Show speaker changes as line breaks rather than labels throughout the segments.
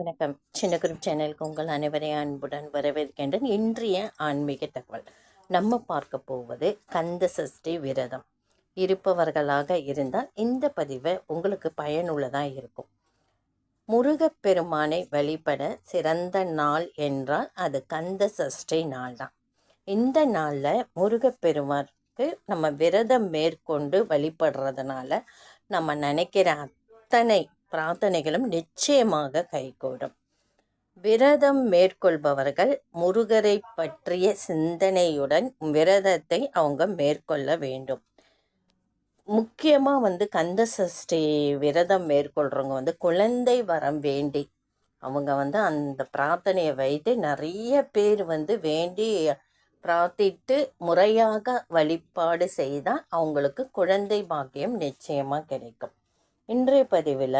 வணக்கம். சின்ன குரூப் சேனலுக்கு உங்கள் அனைவரையும் அன்புடன் வரவேற்கின்றேன். இன்றைய ஆன்மீக தகவல். நம்ம பார்க்க போவது கந்த சஷ்டி விரதம். இருப்பவர்களாக இருந்தால் இந்த பதிவை உங்களுக்கு பயனுள்ளதாக இருக்கும். முருகப்பெருமானை வழிபட சிறந்த நாள் என்றால் அது கந்த சஷ்டி நாள் தான் இந்த நாளில் முருகப்பெருமானுக்கு நம்ம விரதம் மேற்கொண்டு வழிபடுறதுனால நம்ம நினைக்கிற அத்தனை பிரார்த்தனைகளும் நிச்சயமாக கைகூடும். விரதம் மேற்கொள்பவர்கள் முருகரை பற்றிய சிந்தனையுடன் விரதத்தை அவங்க மேற்கொள்ள வேண்டும். முக்கியமாக வந்து கந்த சஷ்டி விரதம் மேற்கொள்கிறவங்க வந்து குழந்தை வரம் வேண்டி அவங்க வந்து அந்த பிரார்த்தனையை வைத்து நிறைய பேர் வந்து வேண்டி பிரார்த்தித்து முறையாக வழிபாடு செய்தால் அவங்களுக்கு குழந்தை பாக்கியம் நிச்சயமாக கிடைக்கும். இன்றைய பதிவில்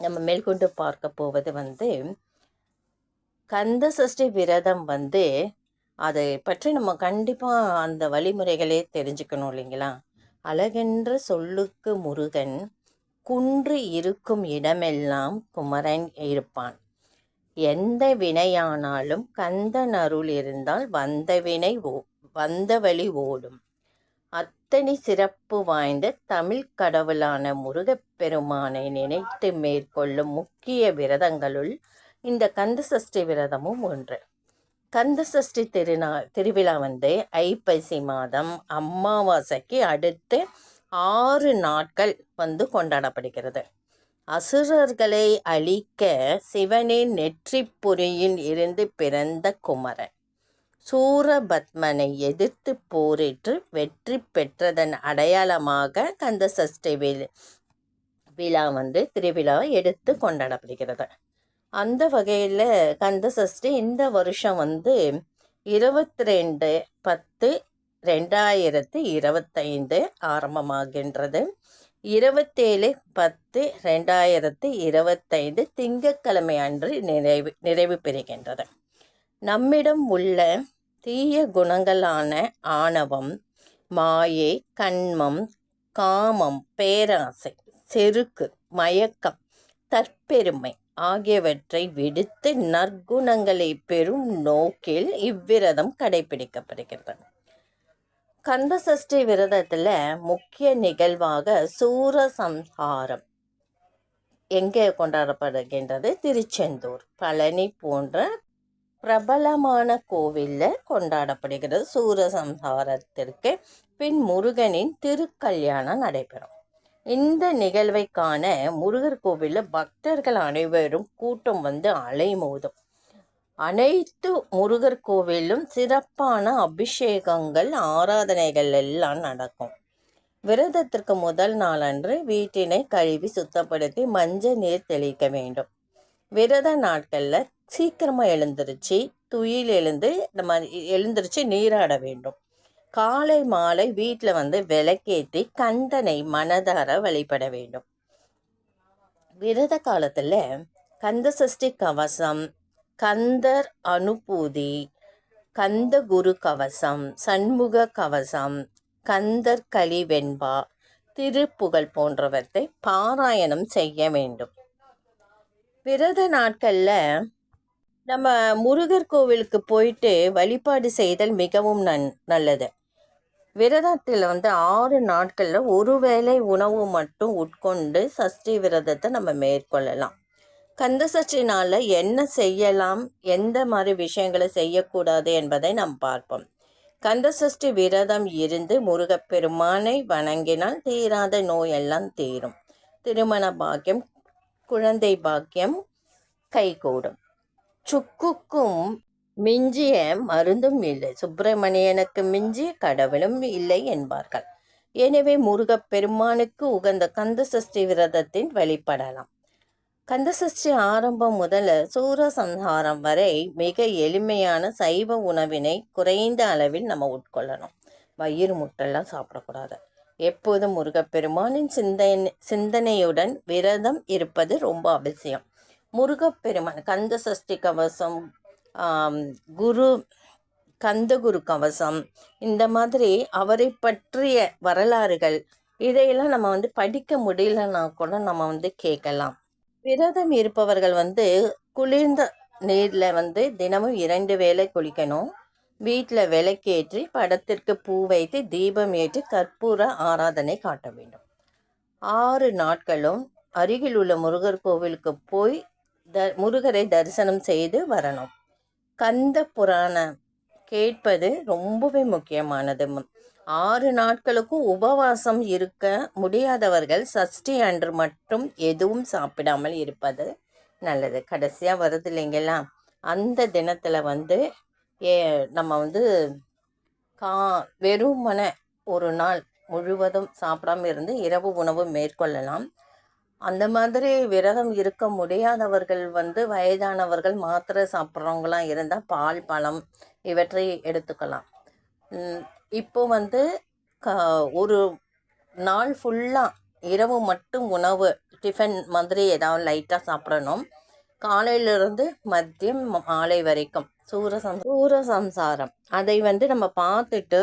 நம்ம மேற்கொண்டு பார்க்க போவது வந்து கந்த சஷ்டி விரதம் வந்து அதை பற்றி நம்ம கண்டிப்பாக அந்த வழிமுறைகளே தெரிஞ்சுக்கணும் இல்லைங்களா? அழகென்ற சொல்லுக்கு முருகன் குன்று இருக்கும் இடமெல்லாம் குமரன் இருப்பான். எந்த வினையானாலும் கந்தன் அருள் இருந்தால் வந்த வினை ஓ வந்த வழி ஓடும். அத்தனை சிறப்பு வாய்ந்த தமிழ் கடவுளான முருகப்பெருமானை நினைத்து மேற்கொள்ளும் முக்கிய விரதங்களுள் இந்த கந்த சஷ்டி விரதமும் ஒன்று. கந்தசஷ்டி திருநா திருவிழா வந்து ஐப்பசி மாதம் அமாவாசைக்கு அடுத்து ஆறு நாட்கள் வந்து கொண்டாடப்படுகிறது. அசுரர்களை அழிக்க சிவனின் நெற்றிப்புரியில் இருந்து பிறந்த குமரன். சூரபத்மனை எதிர்த்து போரிட்டு வெற்றி பெற்றதன் அடையாளமாக கந்த சஷ்டி விழா வந்து திருவிழா எடுத்து கொண்டாடப்படுகிறது. அந்த வகையில் கந்த சஷ்டி இந்த வருஷம் வந்து இருபத்தி ரெண்டு பத்து ரெண்டாயிரத்து இருபத்தைந்து ஆரம்பமாகின்றது. இருபத்தேழு பத்து ரெண்டாயிரத்து இருபத்தைந்து திங்கட்கிழமை அன்று நிறைவு நிறைவு பெறுகின்றது. நம்மிடம் உள்ள தீய குணங்களான ஆணவம் மாயை கண்மம் காமம் பேராசை செருக்கு மயக்கம் தற்பெருமை ஆகியவற்றை விடுத்து நற்குணங்களை பெறும் நோக்கில் இவ்விரதம் கடைபிடிக்கப்படுகிறது கந்தசஷ்டி விரதத்தில் முக்கிய நிகழ்வாக சூரசம்ஹாரம் எங்கே கொண்டாடப்படுகின்றது? திருச்செந்தூர் பழனி போன்ற பிரபலமான கோவிலில் கொண்டாடப்படுகிறது. சூரசம்ஹாரத்திற்கு பின் முருகனின் திருக்கல்யாணம் நடைபெறும். இந்த நிகழ்வை காண முருகர் கோவிலில் பக்தர்கள் அனைவரும் கூட்டம் வந்து அலைமோதும். அனைத்து முருகர் கோவிலும் சிறப்பான அபிஷேகங்கள் ஆராதனைகள் எல்லாம் நடக்கும். விரதத்திற்கு முதல் நாளன்று வீட்டினை கழுவி சுத்தப்படுத்தி மஞ்சள் நீர் தெளிக்க வேண்டும். விரத நாட்களில் சீக்கிரமாக எழுந்திருச்சு துயில் எழுந்து நம்ம எழுந்திருச்சு நீராட வேண்டும். காலை மாலை வீட்டில் வந்து விளக்கேற்றி கந்தனை மனதார வழிபட வேண்டும். விரத காலத்தில் கந்த சஷ்டி கவசம் கந்தர் அனுபூதி கந்த குரு கவசம் சண்முக கவசம் கந்தர் கலிவெண்பா திருப்புகழ் போன்றவற்றை பாராயணம் செய்ய வேண்டும். விரத நாட்களில் நம்ம முருகர் கோவிலுக்கு போயிட்டு வழிபாடு செய்தல் மிகவும் நன் நல்லது. விரதத்தில் வந்து ஆறு நாட்களில் ஒரு வேளை உணவு மட்டும் உட்கொண்டு சஷ்டி விரதத்தை நம்ம மேற்கொள்ளலாம். கந்த சஷ்டி நாளில் என்ன செய்யலாம் எந்த மாதிரி விஷயங்களை செய்யக்கூடாது என்பதை நாம் பார்ப்போம். கந்த சஷ்டி விரதம் இருந்து முருகப்பெருமானை வணங்கினால் தீராத நோயெல்லாம் தீரும். திருமண பாக்கியம் குழந்தை பாக்கியம் கைகூடும். சுக்குக்கும் மிஞ்சிய மருந்தும் இல்லை. சுப்பிரமணியனுக்கு மிஞ்சிய கடவுளும் இல்லை என்பார்கள். எனவே முருகப்பெருமானுக்கு உகந்த கந்த சஷ்டி விரதத்தின் வழிபடலாம் கந்த சஷ்டி ஆரம்பம் முதல் சூரசம்ஹாரம் வரை மிக எளிமையான சைவ உணவினை குறைந்த அளவில் நம்ம உட்கொள்ளணும். வயிறு முட்டெல்லாம் சாப்பிடக்கூடாது. எப்போதும் முருகப்பெருமானின் சிந்தனை சிந்தனையுடன் விரதம் இருப்பது ரொம்ப அவசியம். முருகப்பெருமான் கந்த சஷ்டி கவசம் குரு கந்தகுரு கவசம் இந்த மாதிரி அவரை பற்றிய வரலாறுகள் இதையெல்லாம் நம்ம வந்து படிக்க முடியலன்னா கூட நம்ம வந்து கேட்கலாம். விரதம் இருப்பவர்கள் வந்து குளிர்ந்த நீரில் வந்து தினமும் இரண்டு வேளை குளிக்கணும். வீட்டில் விளக்கேற்றி படத்திற்கு பூ வைத்து தீபம் ஏற்றி கற்பூர ஆராதனை காட்ட வேண்டும். ஆறு நாட்களும் அருகில் உள்ள முருகர் கோவிலுக்கு போய் த முருகரை தரிசனம் செய்து வரணும். கந்த புராணம் கேட்பது ரொம்பவே முக்கியமானது. ஆறு நாட்களுக்கும் உபவாசம் இருக்க முடியாதவர்கள் சஷ்டி அன்று மட்டும் எதுவும் சாப்பிடாமல் இருப்பது நல்லது. கடைசியாக வருது இல்லைங்களா? அந்த தினத்தில் வந்து ஏ நம்ம வந்து கா வெறுமனை ஒரு நாள் முழுவதும் சாப்பிடாம இருந்து இரவு உணவு மேற்கொள்ளலாம். அந்த மாதிரி விரதம் இருக்க முடியாதவர்கள் வந்து வயதானவர்கள் மாத்திரை சாப்பிட்றவங்களாம் இருந்தால் பால் பழம் இவற்றை எடுத்துக்கலாம். இப்போ வந்து க ஒரு நாள் ஃபுல்லாக இரவு மட்டும் உணவு டிஃபன் மாதிரி ஏதாவது லைட்டாக சாப்பிடணும். காலையிலிருந்து மதியம் மாலை வரைக்கும். சூரசம் சூரசம்சாரம் அதை வந்து நம்ம பார்த்துட்டு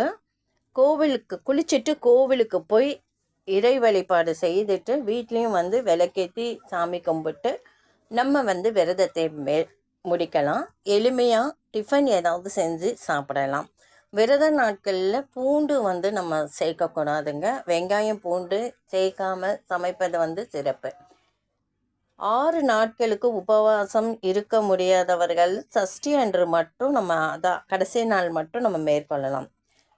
கோவிலுக்கு குளிச்சுட்டு கோவிலுக்கு போய் இறை வழிபாடு செய்துட்டு வீட்லேயும் வந்து விளக்கேற்றி சாமி கும்பிட்டு நம்ம வந்து விரதத்தை மே முடிக்கலாம். எளிமையாக டிஃபன் ஏதாவது செஞ்சு சாப்பிடலாம். விரத நாட்களில் பூண்டு வந்து நம்ம சேர்க்கக்கூடாதுங்க. வெங்காயம் பூண்டு சேர்க்காமல் சமைப்பது வந்து சிறப்பு. ஆறு நாட்களுக்கு உபவாசம் இருக்க முடியாதவர்கள் சஷ்டி அன்று மட்டும் நம்ம அதான் கடைசி நாள் மட்டும் நம்ம மேற்கொள்ளலாம்.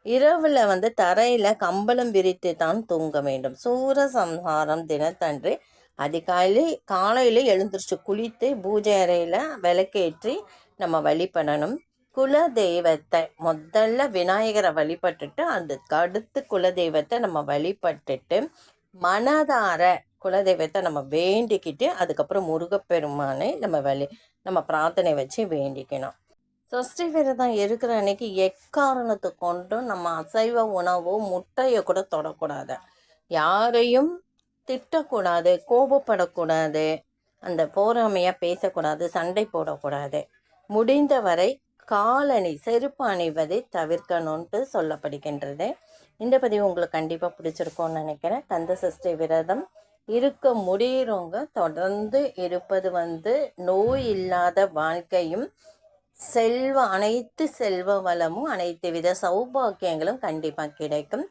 இரவில் வந்து தரையில் கம்பளம் விரித்து தான் தூங்க வேண்டும். சூரசம்ஹாரம் தினத்தன்று அதிகாலை காலையில் எழுந்திரிச்சு குளித்து பூஜை அறையில் விளக்கேற்றி நம்ம வழிபடணும் குல தெய்வத்தை முதல்ல விநாயகரை வழிபட்டுட்டு அதுக்கு அடுத்து குல தெய்வத்தை நம்ம வழிபட்டுட்டு மனதார குலதெய்வத்தை நம்ம வேண்டிக்கிட்டு அதுக்கப்புறம் முருகப்பெருமானை நம்ம வழி நம்ம பிரார்த்தனை வச்சு வேண்டிக்கணும். சஷ்டி விரதம் இருக்கிற அன்னைக்கு எக்காரணத்தை கொண்டும் நம்ம அசைவ உணவோ முட்டையை கூட தொடக்கூடாது. யாரையும் திட்டக்கூடாது கோபப்படக்கூடாது அந்த போராமையாக பேசக்கூடாது சண்டை போடக்கூடாது. முடிந்தவரை காலணி செருப்பு அணிவதை தவிர்க்கணுன்ட்டு சொல்லப்படுகின்றது. இந்த பதிவு உங்களுக்கு கண்டிப்பாக பிடிச்சிருக்கோன்னு நினைக்கிறேன். கந்த சஷ்டி விரதம் இருக்க முடியிறவங்க தொடர்ந்து இருப்பது வந்து நோய் இல்லாத வாழ்க்கையும் செல்வ அனைத்து செல்வ வளமும் அனைத்து வித சௌபாக்கியங்களும் கண்டிப்பாக கிடைக்கும்.